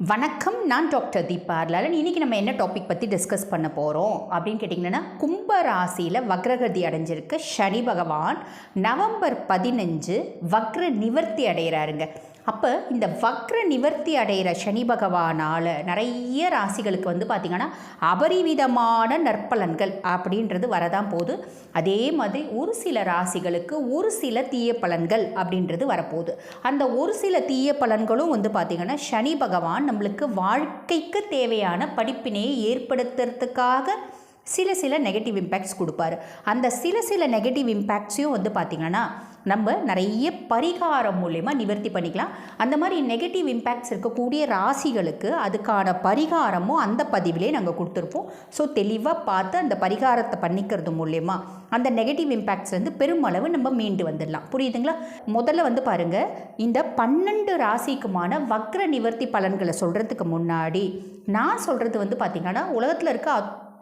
வணக்கம் நான் டாக்டர் தீபா அர்லாலன். இன்றைக்கி நம்ம என்ன டாபிக் பற்றி டிஸ்கஸ் பண்ண போகிறோம் அப்படின்னு கேட்டிங்கன்னா கும்ப ராசியில் வக்ரகதி அடைஞ்சிருக்க சனி பகவான் நவம்பர் பதினஞ்சு வக்ர நிவர்த்தி அடைகிறாருங்க அப்போ இந்த வக்ர நிவர்த்தி அடைகிற சனி பகவானால் நிறைய ராசிகளுக்கு வந்து பார்த்திங்கன்னா அபரிவிதமான நற்பலன்கள் அப்படின்றது வரதான் போகுது. அதே மாதிரி ஒரு சில ராசிகளுக்கு ஒரு சில தீய பலன்கள் அப்படின்றது வரப்போகுது. அந்த ஒரு சில தீய பலன்களும் வந்து பார்த்திங்கன்னா சனி பகவான் நம்மளுக்கு வாழ்க்கைக்கு தேவையான படிப்பினையை ஏற்படுத்துறதுக்காக சில சில நெகட்டிவ் இம்பேக்ட்ஸ் கொடுப்பாரு. அந்த சில சில நெகட்டிவ் இம்பேக்ட்ஸையும் வந்து பார்த்திங்கன்னா நம்ம நிறைய பரிகாரம் மூலயமா நிவர்த்தி பண்ணிக்கலாம். அந்த மாதிரி நெகட்டிவ் இம்பேக்ட்ஸ் இருக்கக்கூடிய ராசிகளுக்கு அதுக்கான பரிகாரமும் அந்த பதிவிலே நாங்கள் கொடுத்துருப்போம். ஸோ தெளிவாக பார்த்து அந்த பரிகாரத்தை பண்ணிக்கிறது மூலயமா அந்த நெகட்டிவ் இம்பேக்ட்ஸ் வந்து பெருமளவு நம்ம மீண்டு வந்துடலாம். புரியுதுங்களா? முதல்ல வந்து பாருங்கள் இந்த பன்னெண்டு ராசிக்குமான வக்ர நிவர்த்தி பலன்களை சொல்கிறதுக்கு முன்னாடி நான் சொல்கிறது வந்து பார்த்திங்கன்னா உலகத்தில் இருக்க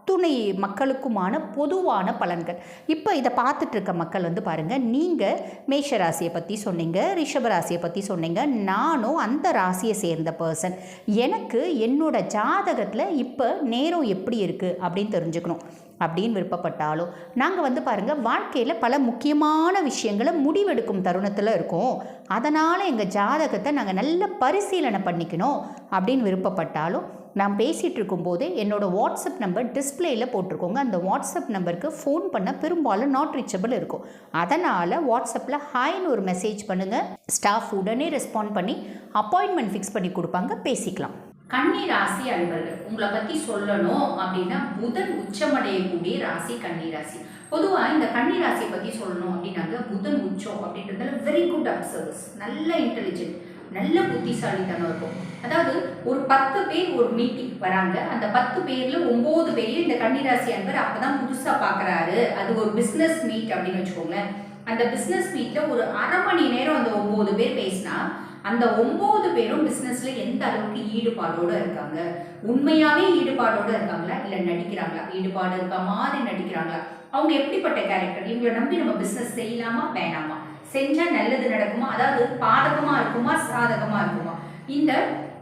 அத்துணை மக்களுக்குமான பொதுவான பலன்கள். இப்போ இதை பார்த்துட்டு இருக்க மக்கள் வந்து பாருங்கள் நீங்கள் மேஷ ராசியை பற்றி சொன்னீங்க ரிஷப ராசியை பற்றி சொன்னீங்க நானும் அந்த ராசியை சேர்ந்த பர்சன் எனக்கு என்னோட ஜாதகத்தில் இப்போ நேரம் எப்படி இருக்குது அப்படின்னு தெரிஞ்சுக்கணும். அப்படின்னு விருப்பப்பட்டாலும் நாங்கள் வந்து பாருங்கள் வாழ்க்கையில் பல முக்கியமான விஷயங்களை முடிவெடுக்கும் தருணத்தில் இருக்கோம். அதனால் எங்கள் ஜாதகத்தை நாங்கள் நல்ல பரிசீலனை பண்ணிக்கணும் அப்படின்னு விருப்பப்பட்டாலும் நான் பேசிகிட்டு இருக்கும்போது என்னோடய வாட்ஸ்அப் நம்பர் டிஸ்பிளேயில் போட்டிருக்கோங்க. அந்த வாட்ஸ்அப் நம்பருக்கு ஃபோன் பண்ண பெரும்பாலும் நாட் ரீச்சபிள் இருக்கும். அதனால் வாட்ஸ்அப்பில் ஹாய்னு ஒரு மெசேஜ் பண்ணுங்கள் ஸ்டாஃப் உடனே ரெஸ்பாண்ட் பண்ணி அப்பாயின்மெண்ட் ஃபிக்ஸ் பண்ணி கொடுப்பாங்க. பேசிக்கலாம். கன்னி ராசி அன்பர்கள் உங்களை பற்றி சொல்லணும் அப்படின்னா புதன் உச்சமடையக்கூடிய ராசி கன்னி ராசி. பொதுவாக இந்த கன்னி ராசியை பற்றி சொல்லணும் அப்படின்னாக்க புதன் உச்சம் அப்படின்றதுல வெரி குட் அப்சர்வர்ஸ் நல்ல இன்டெலிஜென்ட் நல்ல புத்திசாலித்தனம் இருக்கும். அதாவது ஒரு பத்து பேர் ஒரு மீட்டிங் வராங்க. அந்த பத்து பேர்ல ஒன்பது பேர் இந்த கன்னிராசி அன்பர் அப்பதான் புதுசா பாக்குறாரு. அது ஒரு பிசினஸ் மீட் அப்படின்னு வச்சுக்கோங்களேன். அந்த பிசினஸ் மீட்ல ஒரு அரை மணி நேரம் அந்த ஒன்பது பேர் பேசினா அந்த ஒன்பது பேரும் பிசினஸ்ல எந்த அளவுக்கு ஈடுபாடோட இருக்காங்க? உண்மையாவே ஈடுபாடோட இருக்காங்களா? இல்ல நடிக்கிறாங்களா? ஈடுபாடு இருக்க மாதிரி நடிக்கிறாங்களா? அவங்க எப்படிப்பட்ட கேரக்டர் இவங்களை நம்பி நம்ம பிசினஸ் செய்யலாமா? வேணாமா? செஞ்சா நல்லது நடக்குமா? அதாவது பாதகமா இருக்குமா சாதகமா இருக்குமா? இந்த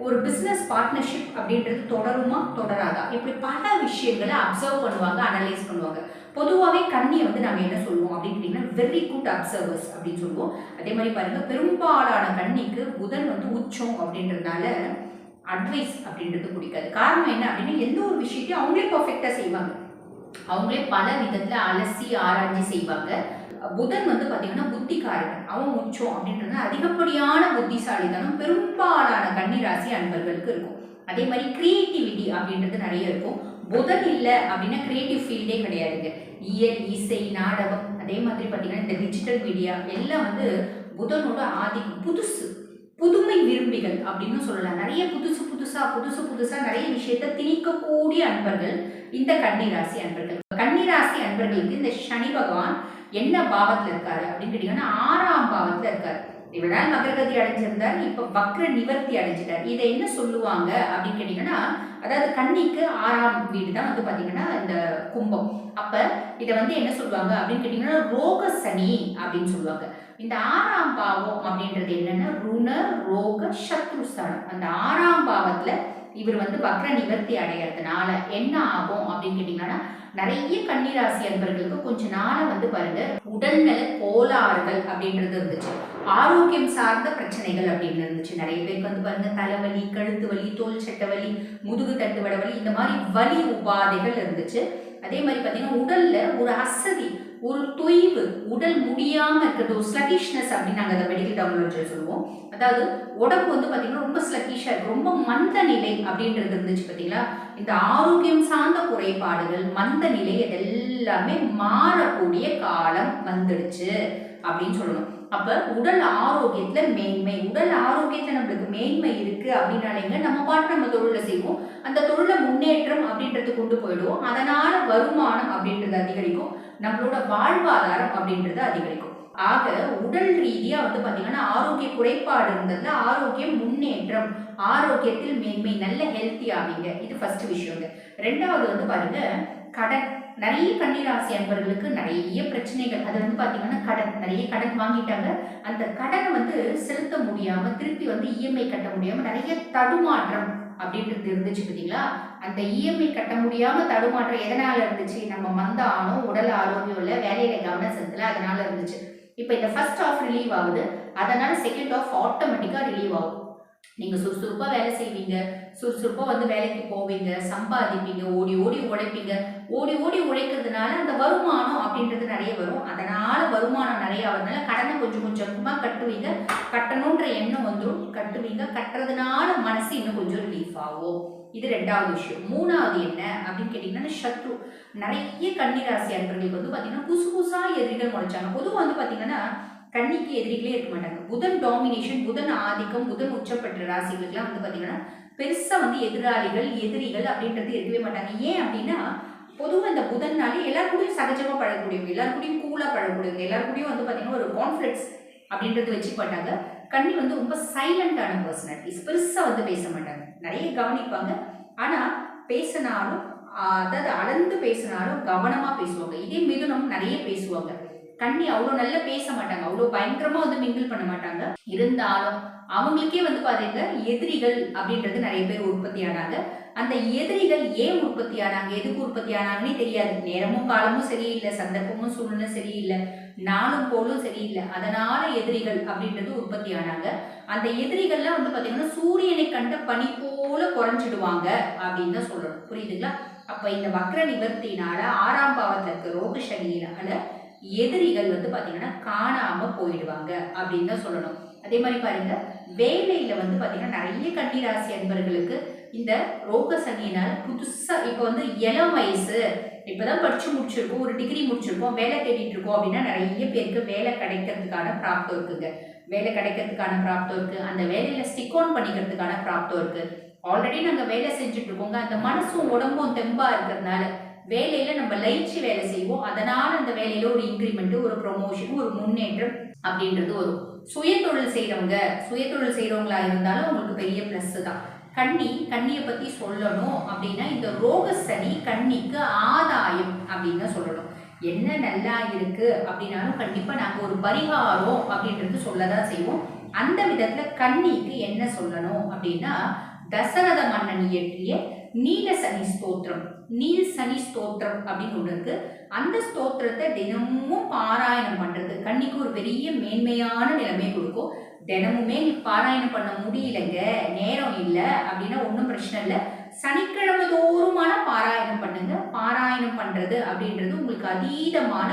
ஒரு பிஸ்னஸ் பார்ட்னர்ஷிப் அப்படின்றது தொடருமா தொடராதா? இப்படி பல விஷயங்களை அப்சர்வ் பண்ணுவாங்க அனலைஸ் பண்ணுவாங்க. பொதுவாகவே கண்ணியை வந்து நாங்கள் என்ன சொல்லுவோம் அப்படின்னு கேட்டிங்கன்னா வெரி குட் அப்சர்வர்ஸ் அப்படின்னு சொல்லுவோம். அதே மாதிரி பாருங்கள் பெரும்பாலான கண்ணிக்கு புதன் வந்து உச்சம் அப்படின்றதுனால அட்வைஸ் அப்படின்றது பிடிக்காது. காரணம் என்ன அப்படின்னா எந்த ஒரு விஷயத்தையும் அவங்களே பர்ஃபெக்டாக செய்வாங்க. அவங்களே பல விதத்தில் அலசி ஆராய்ச்சி செய்வாங்க. புதன் வந்து பார்த்தீங்கன்னா புத்திக்காரகன் அவன் உச்சம் அப்படின்றது அதிகப்படியான புத்திசாலித்தனம் பெரும்பாலான கன்னிராசி அன்பர்களுக்கு இருக்கும். அதே மாதிரி கிரியேட்டிவிட்டி அப்படின்றது நிறைய இருக்கும். புதன் இல்லை அப்படின்னா கிரியேட்டிவ் ஃபீல்டே கிடையாதுங்க. இயல் இசை நாடகம் அதே மாதிரி பார்த்தீங்கன்னா இந்த டிஜிட்டல் மீடியா எல்லாம் வந்து புதனோட ஆதிக்கம். புதுசு புதுமை விரும்பிகள் அப்படின்னு சொல்லலாம். நிறைய புதுசு புதுசா புதுசு புதுசா நிறைய விஷயத்த திணிக்கக்கூடிய அன்பர்கள் இந்த கன்னிராசி அன்பர்கள். கன்னிராசி அன்பர்களுக்கு இந்த சனி பகவான் என்ன பாவத்துல இருக்காரு அப்படின்னு கேட்டீங்கன்னா ஆறாம் பாவத்துல இருக்காரு. இவரால் மகரகதி அடைஞ்சிருந்தார் இப்ப வக்ர நிவர்த்தி அடைஞ்சிட்டார். இதை என்ன சொல்லுவாங்க அப்படின்னு கேட்டீங்கன்னா அதாவது கன்னிக்கு ஆறாம் வீடு தான் வந்து பாத்தீங்கன்னா இந்த கும்பம். அப்ப இதை வந்து என்ன சொல்லுவாங்க அப்படின்னு கேட்டீங்கன்னா ரோக சனி அப்படின்னு சொல்லுவாங்க. இந்த ஆறாம் பாவம் அப்படின்றது என்னன்னா ருண ரோக சத்ருஸ்தானம் அந்த ஆறாம் பாவத்துல இவர் வந்து வக்ர நிவர்த்தி அடைகிறதுனால என்ன ஆகும் அப்படின்னு கேட்டீங்கன்னா நிறைய கன்னிராசி அன்பர்களுக்கு கொஞ்ச நாளா வந்து பாருங்க உடல்நல கோளாறுகள் அப்படின்றது இருந்துச்சு. ஆரோக்கியம் சார்ந்த பிரச்சனைகள் அப்படின்னு இருந்துச்சு. நிறைய பேருக்கு வந்து பாருங்க தலைவலி கழுத்து வலி தோல் சட்ட வலி முதுகு தட்டு வட வலி இந்த மாதிரி வலி உபாதைகள் இருந்துச்சு. அதே மாதிரி பார்த்தீங்கன்னா உடல்ல ஒரு அசதி ஒரு தொய்வு உடல் முடியாம இருக்கிறது ஒரு ஸ்லகிஷ்னஸ் அப்படின்னு நாங்கள் அதை மெடிக்கல் டெர்மினாலஜியில் சொல்லுவோம். அதாவது உடம்பு வந்து பார்த்தீங்கன்னா ரொம்ப ஸ்லகிஷாக இருக்கு ரொம்ப மந்த நிலை அப்படின்றது இருந்துச்சு பார்த்தீங்களா இந்த ஆரோக்கியம் சார்ந்த குறைபாடுகள் மந்த நிலை இதெல்லாமே மாறக்கூடிய காலம் வந்துடுச்சு அப்படின்னு சொல்லணும். அப்ப உடல் ஆரோக்கியத்துல மேன்மை உடல் ஆரோக்கியத்துல நம்மளுக்கு மேன்மை இருக்கு அப்படின்னாலேங்க நம்ம பாட்டு நம்ம தொழில செய்வோம். அந்த தொழில முன்னேற்றம் அப்படின்றது கொண்டு போயிடுவோம். அதனால வருமானம் அப்படின்றது அதிகரிக்கும். நம்மளோட வாழ்வாதாரம் அப்படின்றது அதிகரிக்கும். ஆக உடல் ரீதியா வந்து பாத்தீங்கன்னா ஆரோக்கிய குறைபாடு இருந்ததுல ஆரோக்கியம் முன்னேற்றம் ஆரோக்கியத்தில் மேன்மை நல்ல ஹெல்த்தி ஆவீங்க. இது ஃபர்ஸ்ட் விஷயங்க. ரெண்டாவது வந்து பாருங்க கடன். நிறைய கன்னிராசி அன்பர்களுக்கு நிறைய பிரச்சனைகள். அது வந்து பார்த்தீங்கன்னா கடன். நிறைய கடன் வாங்கிட்டாங்க. அந்த கடனை வந்து செலுத்த முடியாம திருப்பி வந்து இஎம்ஐ கட்ட முடியாம நிறைய தடுமாற்றம் அப்படின்றது இருந்துச்சு பார்த்தீங்களா அந்த இஎம்ஐ கட்ட முடியாம தடுமாற்றம் எதனால இருந்துச்சு? நம்ம மந்த ஆணம் உடல் ஆரோக்கியம் இல்லை வேலையில கவனம் செலுத்தல அதனால இருந்துச்சு. இப்போ இந்த ஃபர்ஸ்ட் ஆஃப் ரிலீவ் ஆகுது. அதனால செகண்ட் ஆஃப் ஆட்டோமேட்டிக்காக ரிலீவ் ஆகும். நீங்க சுறுசுறுப்பா வேலை செய்வீங்க. சுறுசுறுப்பா வந்து வேலைக்கு போவீங்க. சம்பாதிப்பீங்க. ஓடி ஓடி உழைப்பீங்க. ஓடி ஓடி உழைக்கிறதுனால அந்த வருமானம் அப்படின்றது நிறைய வரும். அதனால வருமானம் நிறைய ஆகிறதுனால கடனை கொஞ்சம் கொஞ்சமா கட்டுவீங்க. கட்டணுன்ற எண்ணம் வந்துடும் கட்டுவீங்க. கட்டுறதுனால மனசு இன்னும் கொஞ்சம் ரிலீஃப் ஆகும். இது ரெண்டாவது விஷயம். மூணாவது என்ன அப்படின்னு கேட்டிங்கன்னா சத்ரு. நிறைய கன்னிராசி அன்பர்களுக்கு வந்து பார்த்தீங்கன்னா புதுசு புதுசாக எதிரிகள் முளைச்சாங்க. பொதுவாக வந்து பார்த்தீங்கன்னா கன்னிக்கு எதிரிகளே இருக்க மாட்டாங்க. புதன் டாமினேஷன் புதன் ஆதிக்கம் புதன் உச்சப்பட்ட ராசிகளுக்குலாம் வந்து பார்த்தீங்கன்னா பெருசாக வந்து எதிராளிகள் எதிரிகள் அப்படின்றது இருக்கவே மாட்டாங்க. ஏன் அப்படின்னா பொதுவாக இந்த புதன்னாலே எல்லாருக்கூடையும் சகஜமாக பழகக்கூடியவங்க எல்லாருக்கூடையும் கூலாக பழகக்கூடியவங்க எல்லாருக்கூடையும் வந்து பார்த்தீங்கன்னா ஒரு கான்ஃபிடன்ஸ் அப்படின்றது வச்சு மாட்டாங்க. கன்னி வந்து ரொம்ப சைலண்டான பர்சனாலிட்டிஸ் பெருசாக வந்து பேச மாட்டாங்க. நிறைய கவனிப்பாங்க. ஆனால் பேசினாலும் அதாவது அளந்து பேசினாலும் கவனமாக பேசுவாங்க. இதே மிதுனம் நிறைய பேசுவாங்க. கண்ணி அவ்வளோ நல்லா பேச மாட்டாங்க. அவ்வளோ பயங்கரமா வந்து மிங்கிள் பண்ண மாட்டாங்க. இருந்தாலும் அவங்களுக்கே வந்து பாத்தீங்க எதிரிகள் அப்படின்றது நிறைய பேர் உற்பத்தி ஆனாங்க. அந்த எதிரிகள் ஏன் உற்பத்தி ஆனாங்க? எதுக்கு உற்பத்தி ஆனாங்கன்னே தெரியாது. நேரமும் காலமும் சரியில்லை சந்தர்ப்பமும் சூழ்நிலை சரியில்லை நாளும் போலும் சரியில்லை. அதனால எதிரிகள் அப்படின்றது உற்பத்தி ஆனாங்க. அந்த எதிரிகள்லாம் வந்து பாத்தீங்கன்னா சூரியனை கண்ட பனி போல குறைஞ்சிடுவாங்க அப்படின்னு தான் சொல்லணும். புரியுதுங்களா? அப்ப இந்த வக்ர நிவர்த்தினால ஆறாம் பாவத்துல இருக்க ரோக சனியினால எதிரிகள் வந்து பார்த்தீங்கன்னா காணாம போயிடுவாங்க அப்படின்னு தான் சொல்லணும். அதே மாதிரி பாருங்க வேலையில வந்து பார்த்தீங்கன்னா நிறைய கன்னிராசி அன்பர்களுக்கு இந்த ரோக சனியினால புதுசா இப்போ வந்து இளம் வயசு. இப்பதான் படிச்சு முடிச்சிருக்கோம் ஒரு டிகிரி முடிச்சிருக்கோம் வேலை தேடிட்டு இருக்கோம் அப்படின்னா நிறைய பேருக்கு வேலை கிடைக்கிறதுக்கான பிராப்தம் இருக்குங்க. வேலை கிடைக்கிறதுக்கான பிராப்தம் இருக்கு. அந்த வேலையில ஸ்டிக் ஆன் பண்ணிக்கிறதுக்கான பிராப்தம் இருக்கு. ஆல்ரெடி நாங்கள் வேலை செஞ்சுட்டு இருக்கோங்க. அந்த மனசும் உடம்பும் தெம்பா இருக்கிறதுனால வேலையில நம்ம லயிச்சு வேலை செய்வோம். அதனால அந்த வேலையில ஒரு இன்க்ரிமெண்ட் ஒரு ப்ரொமோஷன் ஒரு முன்னேற்றம் அப்படின்றது வரும். சுயதொழில் செய்றவங்க சுயதொழில் செய்யறவங்களா இருந்தாலும் உங்களுக்கு பெரிய பிளஸ் தான். கன்னி கண்ணியை பத்தி சொல்லணும் அப்படின்னா இந்த ரோக சனி கன்னிக்கு ஆதாயம் அப்படின்னு தான் சொல்லணும். என்ன நல்லா இருக்கு அப்படின்னாலும் கண்டிப்பா நாங்க ஒரு பரிகாரம் அப்படின்றது சொல்லதான் செய்வோம். அந்த விதத்துல கன்னிக்கு என்ன சொல்லணும் அப்படின்னா தசரத மன்னன் இயற்றிய நீல சனி ஸ்தோத்திரம். நீல் சனி ஸ்தோத்திரம் அப்படின்னு ஒன்று இருக்கு. அந்த ஸ்தோத்திரத்தை தினமும் பாராயணம் பண்றது கண்ணிக்கு ஒரு பெரிய மேன்மையான நிலைமை கொடுக்கும். தினமுமே பாராயணம் பண்ண முடியலங்க நேரம் இல்லை அப்படின்னா ஒன்றும் பிரச்சனை இல்லை. சனிக்கிழமை தோறுமான பாராயணம் பண்ணுங்க. பாராயணம் பண்றது அப்படின்றது உங்களுக்கு அதீதமான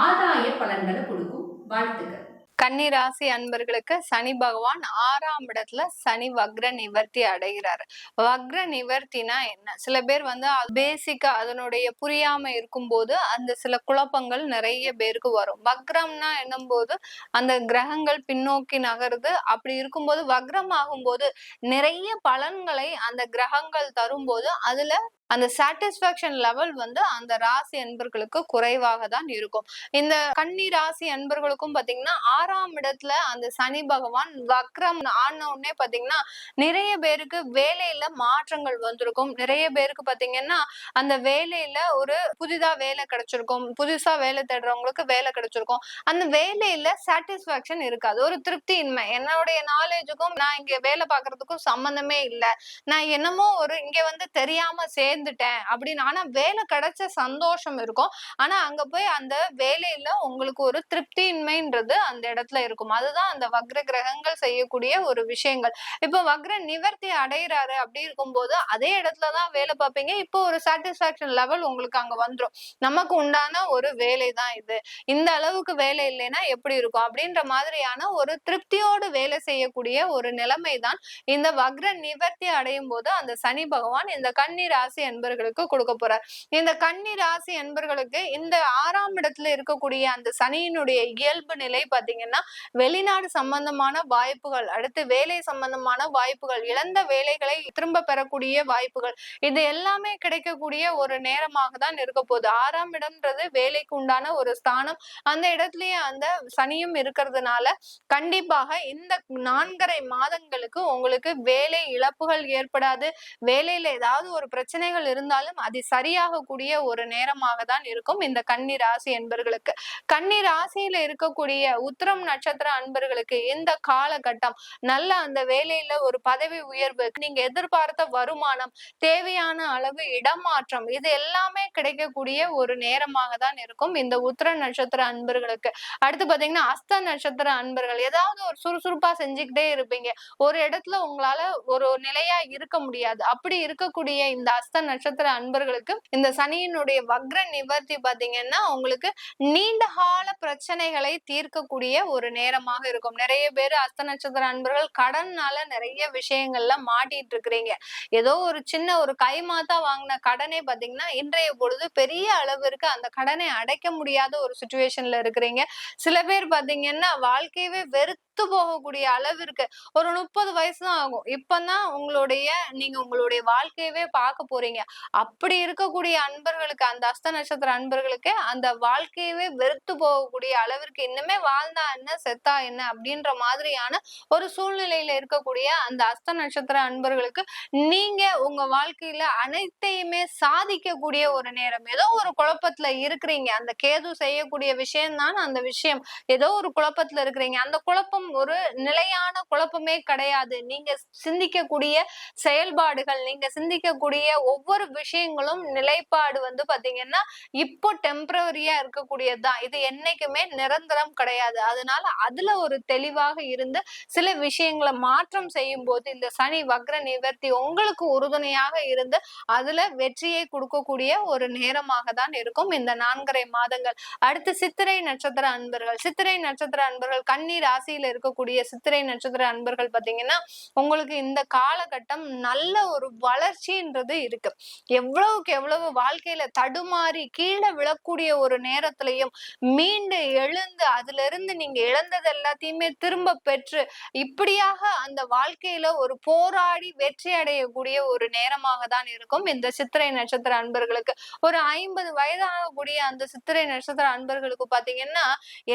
ஆதாய பலன்களை கொடுக்கும். வாழ்த்துக்கள். கன்னி ராசி அன்பர்களுக்கு சனி பகவான் ஆறாம் இடத்துல சனி வக்ர நிவர்த்தி அடைகிறாரு. வக்ர நிவர்த்தினா என்ன? சில பேர் வந்து பேசிக்கா அதனுடைய புரியாம இருக்கும்போது அந்த சில குழப்பங்கள் நிறைய பேருக்கு வரும். வக்ரம்னா என்னும்போது அந்த கிரகங்கள் பின்னோக்கி நகருது. அப்படி இருக்கும்போது வக்ரம் ஆகும்போது நிறைய பலன்களை அந்த கிரகங்கள் தரும்போது அதுல அந்த சாட்டிஸ்பாக்சன் லெவல் வந்து அந்த ராசி அன்பர்களுக்கு குறைவாக தான் இருக்கும். இந்த கன்னி ராசி அன்பர்களுக்கும் பாத்தீங்கன்னா ஆறாம் இடத்துல அந்த சனி பகவான் வக்ரம் ஆன உடனே பாத்தீங்கன்னா நிறைய பேருக்கு வேலையில மாற்றங்கள் வந்திருக்கும். நிறைய பேருக்கு பாத்தீங்கன்னா அந்த வேலையில ஒரு புதிதா வேலை கிடைச்சிருக்கும். புதுசா வேலை தேடுறவங்களுக்கு வேலை கிடைச்சிருக்கும். அந்த வேலையில சாட்டிஸ்பாக்சன் இருக்காது. ஒரு திருப்தியின்மை. என்னுடைய நாலேஜுக்கும் நான் இங்க வேலை பாக்குறதுக்கும் சம்பந்தமே இல்லை. நான் என்னமோ ஒரு இங்க வந்து தெரியாம சேர்ந்துட்டேன் அப்படின்னு. ஆனா வேலை கிடைச்ச சந்தோஷம் இருக்கும். ஆனா அங்க போய் அந்த வேலையில உங்களுக்கு ஒரு திருப்தியின்மைன்றது அந்த இடத்துல இருக்கும். அதுதான் அந்த வக்ர கிரகங்கள் செய்யக்கூடிய ஒரு விஷயங்கள். இப்போ வக்ர நிவர்த்தி அடைகிறாரு அப்படி இருக்கும்போது அதே இடத்துலதான் வேலை பார்ப்பீங்க. இப்போ ஒரு சாட்டிஸ்பாக்சன் லெவல் உங்களுக்கு அங்க வந்துரும். நமக்கு உண்டான ஒரு வேலை தான் இது. இந்த அளவுக்கு வேலை இல்லைன்னா எப்படி இருக்கும்? அப்படின்ற மாதிரியான ஒரு திருப்தியோடு வேலை செய்யக்கூடிய ஒரு நிலைமை தான் இந்த வக்ர நிவர்த்தி அடையும் போது அந்த சனி பகவான் இந்த கன்னி ராசி என்பர்களுக்கு கொடுக்க போறார். இந்த கன்னி ராசி என்பர்களுக்கு இந்த ஆறாம் இடத்துல இருக்கக்கூடிய அந்த சனியினுடைய இயல்பு நிலை பாத்தீங்கன்னா வெளிநாடு சம்பந்தமான வாய்ப்புகள் அடுத்து வேலை சம்பந்தமான வாய்ப்புகள் இழந்த வேலைகளை திரும்ப பெறக்கூடிய வாய்ப்புகள் இது எல்லாமே கிடைக்கக்கூடிய ஒரு நேரமாக தான் இருக்க போகுது. ஆறாம் இடம்ன்றது வேலைக்கு உண்டான ஒரு ஸ்தானம். அந்த இடத்துலயே அந்த சனியும் இருக்கிறதுனால கண்டிப்பாக இந்த நான்கரை மாதங்களுக்கு உங்களுக்கு வேலை இழப்புகள் ஏற்படாது. வேலையில ஏதாவது ஒரு பிரச்சனைகள் பிரச்சனைகள் இருந்தாலும் அது சரியாகக்கூடிய ஒரு நேரமாக தான் இருக்கும். இந்த கன்னி ராசி என்பர்களுக்கு. கன்னி ராசியில இருக்கக்கூடிய உத்திரம் நட்சத்திர அன்பர்களுக்கு இந்த காலகட்டம் நல்ல அந்த வேலையில ஒரு பதவி உயர்வு நீங்க எதிர்பார்த்த வருமானம் தேவையான அளவு இடமாற்றம் இது எல்லாமே கிடைக்கக்கூடிய ஒரு நேரமாக தான் இருக்கும் இந்த உத்திர நட்சத்திர அன்பர்களுக்கு. அடுத்து பாத்தீங்கன்னா அஸ்த நட்சத்திர அன்பர்கள் ஏதாவது ஒரு சுறுசுறுப்பா செஞ்சுக்கிட்டே இருப்பீங்க. ஒரு இடத்துல உங்களால ஒரு நிலையா இருக்க முடியாது. அப்படி இருக்கக்கூடிய இந்த அஸ்த நட்சத்திர அன்பர்களுக்கு இந்த சனியினுடைய வக்ர நிவர்த்தி பாத்தீங்கன்னா உங்களுக்கு நீண்ட கால பிரச்சனைகளை தீர்க்கக்கூடிய ஒரு நேரமாக இருக்கும். நிறைய பேர் அஸ்த நட்சத்திர அன்பர்கள் கடன்னால நிறைய விஷயங்கள்ல மாட்டிட்டு இருக்கிறீங்க ஏதோ ஒரு சின்ன ஒரு கைமாத்தா வாங்கின கடனே பாத்தீங்கன்னா இன்றைய பொழுது பெரிய அளவிற்கு அந்த கடனை அடைக்க முடியாத ஒரு சுச்சுவேஷன்ல இருக்கிறீங்க. சில பேர் பாத்தீங்கன்னா வாழ்க்கையவே வெறுத்து போகக்கூடிய அளவிற்கு ஒரு முப்பது வயசு தான் ஆகும். இப்பதான் உங்களுடைய நீங்க உங்களுடைய வாழ்க்கையவே பார்க்க போறீங்க. அப்படி இருக்கக்கூடிய அன்பர்களுக்கு அந்த அஸ்த நட்சத்திர அன்பர்களுக்கு அந்த வாழ்க்கையவே வெறுத்து போகக்கூடிய அளவிற்கு இன்னுமே வாழ்ந்தா என்ன செத்தா என்ன அப்படின்ற மாதிரியான ஒரு சூழ்நிலையில இருக்கக்கூடிய அந்த அஸ்த நட்சத்திர அன்பர்களுக்கு நீங்க உங்க வாழ்க்கையில அனைத்தையுமே சாதிக்கக்கூடிய ஒரு நேரம். ஏதோ ஒரு குழப்பத்துல இருக்கிறீங்க. அந்த கேது செய்யக்கூடிய விஷயம் தான் அந்த விஷயம். ஏதோ ஒரு குழப்பத்துல இருக்கிறீங்க. அந்த குழப்பம் ஒரு நிலையான குழப்பமே கிடையாது. நீங்க சிந்திக்கக்கூடிய செயல்பாடுகள் நீங்க சிந்திக்கக்கூடிய ஒவ்வொரு விஷயங்களும் நிலைப்பாடு வந்து பாத்தீங்கன்னா இப்போ டெம்பரவரியா இருக்கக்கூடியதுதான். இது என்னைக்குமே நிரந்தரம் கிடையாது. அதனால அதுல ஒரு தெளிவாக இருந்து சில விஷயங்களை மாற்றம் செய்யும் போது இந்த சனி வக்ர நிவர்த்தி உங்களுக்கு உறுதுணையாக இருந்து அதுல வெற்றியை கொடுக்கக்கூடிய ஒரு நேரமாக தான் இருக்கும் இந்த நான்கரை மாதங்கள். அடுத்து சித்திரை நட்சத்திர அன்பர்கள். சித்திரை நட்சத்திர அன்பர்கள் கன்னி ராசியில இருக்கக்கூடிய சித்திரை நட்சத்திர அன்பர்கள் பாத்தீங்கன்னா உங்களுக்கு இந்த காலகட்டம் நல்ல ஒரு வளர்ச்சின்றது இருக்கு. எவ்வளவுக்கு எவ்வளவு வாழ்க்கையில தடுமாறி கீழே விழக்கூடிய ஒரு நேரத்திலையும் மீண்டு எழுந்து அதுல இருந்து நீங்க இழந்தது எல்லாத்தையுமே திரும்ப பெற்று இப்படியாக அந்த வாழ்க்கையில ஒரு போராடி வெற்றி அடையக்கூடிய ஒரு நேரமாக தான் இருக்கும். இந்த சித்திரை நட்சத்திர அன்பர்களுக்கு ஒரு ஐம்பது வயதாகக்கூடிய அந்த சித்திரை நட்சத்திர அன்பர்களுக்கு பாத்தீங்கன்னா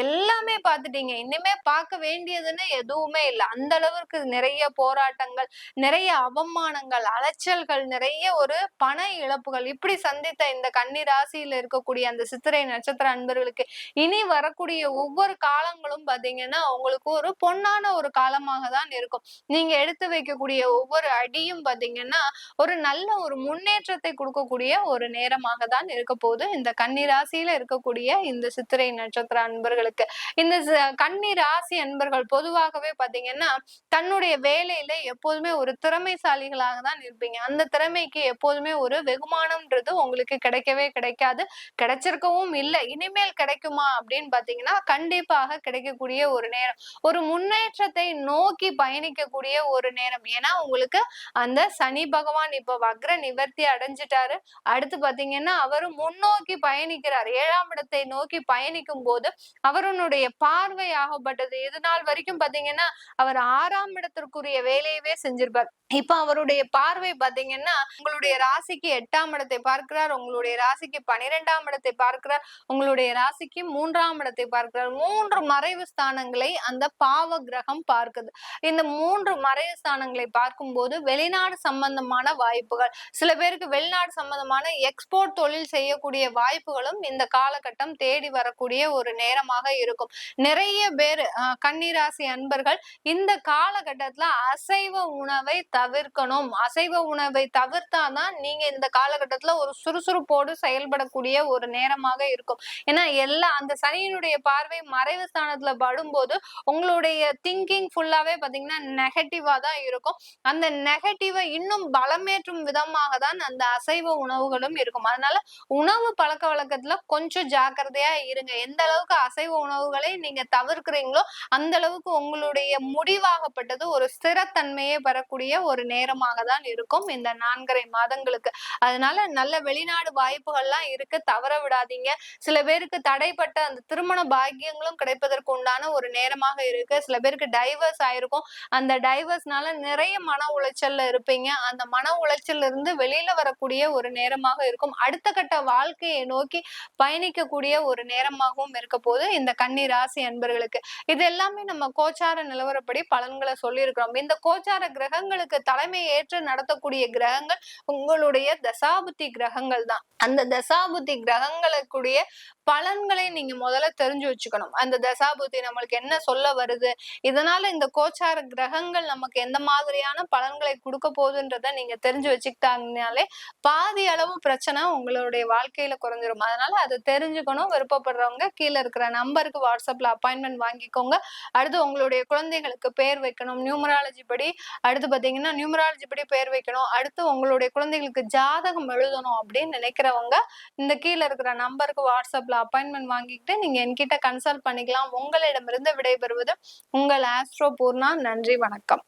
எல்லாமே பார்த்துட்டீங்க இனிமே பார்க்க வேண்டிய வேண்டியதுன்னு எதுவுமே இல்லை. அந்த அளவுக்கு நிறைய போராட்டங்கள் நிறைய அவமானங்கள் அலைச்சல்கள் நிறைய ஒரு பண இழப்புகள் இப்படி சந்தித்த இந்த கன்னி ராசியில இருக்கக்கூடிய அந்த சித்திரை நட்சத்திர அன்பர்களுக்கு இனி வரக்கூடிய ஒவ்வொரு காலங்களும் பாத்தீங்கன்னா உங்களுக்கு ஒரு பொன்னான ஒரு காலமாக தான் இருக்கும். நீங்க எடுத்து வைக்கக்கூடிய ஒவ்வொரு அடியும் பாத்தீங்கன்னா ஒரு நல்ல ஒரு முன்னேற்றத்தை கொடுக்கக்கூடிய ஒரு நேரமாக தான் இருக்க போது இந்த கன்னி ராசியில இருக்கக்கூடிய இந்த சித்திரை நட்சத்திர அன்பர்களுக்கு. இந்த கன்னி ராசி அன்பர்கள் பொதுவாகவே பாத்தீங்கன்னா தன்னுடைய வேலையில எப்போதுமே ஒரு திறமைசாலிகளாக தான் இருப்பீங்க. அந்த திறமைக்கு எப்போதுமே ஒரு வெகுமானம்ன்றது உங்களுக்கு கிடைக்கவே கிடைக்காது. கிடைச்சிருக்கவும் இல்லை. இனிமேல் கிடைக்குமா அப்படின்னு பாத்தீங்கன்னா கண்டிப்பாக கிடைக்கக்கூடிய ஒரு நேரம். ஒரு முன்னேற்றத்தை நோக்கி பயணிக்கக்கூடிய ஒரு நேரம். ஏன்னா உங்களுக்கு அந்த சனி பகவான் இப்ப வக்ர நிவர்த்தி அடைஞ்சிட்டாரு. அடுத்து பாத்தீங்கன்னா அவரு முன்னோக்கி பயணிக்கிறார். ஏழாம் இடத்தை நோக்கி பயணிக்கும் போது அவருடைய பார்வை ஆகப்பட்டது. இது நாள் வரைக்கும் பாத்தீங்கன்னா அவர் ஆறாம் இடத்திற்குரிய வேலையவே செஞ்சிருப்பார். இப்ப அவருடைய பார்வை பாத்தீங்கன்னா உங்களுடைய ராசிக்கு எட்டாம் இடத்தை பார்க்கிறார் உங்களுடைய ராசிக்கு பனிரெண்டாம் இடத்தை பார்க்கிறார் உங்களுடைய ராசிக்கு மூன்றாம் இடத்தை பார்க்கிறார். மூன்று மறைவு ஸ்தானங்களை அந்த பாவ கிரகம் பார்க்குது. இந்த மூன்று மறைவு ஸ்தானங்களை பார்க்கும்போது வெளிநாடு சம்பந்தமான வாய்ப்புகள் சில பேருக்கு வெளிநாடு சம்பந்தமான எக்ஸ்போர்ட் தொழில் செய்யக்கூடிய வாய்ப்புகளும் இந்த காலகட்டம் தேடி வரக்கூடிய ஒரு நேரமாக இருக்கும். நிறைய பேர் கண்ணீர் கன்னிராசி அன்பர்கள் இந்த காலகட்டத்துல அசைவ உணவை தவிர்க்கணும். அசைவ உணவை தவிர்த்தாதான் நீங்க இந்த காலகட்டத்துல ஒரு சுறுசுறுப்போடு செயல்படக்கூடிய ஒரு நேரமாக இருக்கும். ஏன்னா எல்லா அந்த சனியினுடைய பார்வை மறைவு ஸ்தானத்துல படும்போது உங்களுடைய திங்கிங் ஃபுல்லாவே பாத்தீங்கன்னா நெகட்டிவா தான் இருக்கும். அந்த நெகட்டிவை இன்னும் பலமேற்றும் விதமாக தான் அந்த அசைவ உணவுகளும் இருக்கும். அதனால உணவு பழக்க வழக்கத்துல கொஞ்சம் ஜாக்கிரதையா இருங்க. எந்த அளவுக்கு அசைவ உணவுகளை நீங்க தவிர்க்கிறீங்களோ அந்த அளவுக்கு உங்களுடைய முடிவாகப்பட்டது ஒரு ஸ்திரத்தன்மையை பெறக்கூடிய ஒரு நேரமாக தான் இருக்கும் இந்த நான்கரை மாதங்களுக்கு. அதனால நல்ல வெளிநாடு வாய்ப்புகள்லாம் இருக்கு தவற விடாதீங்க. சில பேருக்கு தடைப்பட்ட அந்த திருமண பாக்கியங்களும் கிடைப்பதற்கு உண்டான ஒரு நேரமாக இருக்கு. சில பேருக்கு டைவர்ஸ் ஆயிருக்கும். அந்த டைவர்ஸ்னால நிறைய மன உளைச்சல்ல இருப்பீங்க. அந்த மன உளைச்சல் இருந்து வெளியில வரக்கூடிய ஒரு நேரமாக இருக்கும். அடுத்த கட்ட வாழ்க்கையை நோக்கி பயணிக்கக்கூடிய ஒரு நேரமாகவும் இருக்க போது இந்த கன்னி ராசி அன்பர்களுக்கு. இது எல்லாமே நம்ம கோச்சார நிலவரப்படி பலன்களை சொல்லியிருக்கிறோம். இந்த கோச்சார கிரகங்களுக்கு தலைமை ஏற்று நடத்தக்கூடிய கிரகங்கள் உங்களுடைய தசாபுத்தி கிரகங்கள் தான். அந்த தசாபுத்தி கிரகங்களுக்குடைய பலன்களை நீங்க முதல்ல தெரிஞ்சு வச்சுக்கணும். அந்த தசாபுத்தி நம்மளுக்கு என்ன சொல்ல வருது? இதனால இந்த கோச்சார கிரகங்கள் நமக்கு எந்த மாதிரியான பலன்களை கொடுக்க போகுதுன்றத நீங்க தெரிஞ்சு வச்சுக்கிட்டாங்கனாலே பாதி அளவு பிரச்சனை உங்களுடைய வாழ்க்கையில குறைஞ்சிரும். அதனால அதை தெரிஞ்சுக்கணும் விருப்பப்படுறவங்க கீழே இருக்கிற நம்பருக்கு வாட்ஸ்அப்ல அப்பாயின்மெண்ட் வாங்கிக்கோங்க. அடுத்து உங்களுடைய குழந்தைகளுக்கு பேர் வைக்கணும். நியூமராலஜி படி அடுத்து பார்த்தீங்கன்னா நியூமராலஜி படி பேர் வைக்கணும். அடுத்து உங்களுடைய குழந்தைகளுக்கு ஜாதகம் எழுதணும் அப்படின்னு நினைக்கிறவங்க இந்த கீழே இருக்கிற நம்பருக்கு வாட்ஸ்அப்ல அப்பாயின்மெண்ட் வாங்கிக்கிட்டு நீங்க என்கிட்ட கன்சல்ட் பண்ணிக்கலாம். உங்களிடமிருந்து விடைபெறுவது உங்கள் ஆஸ்ட்ரோ பூர்ணா நன்றி வணக்கம்.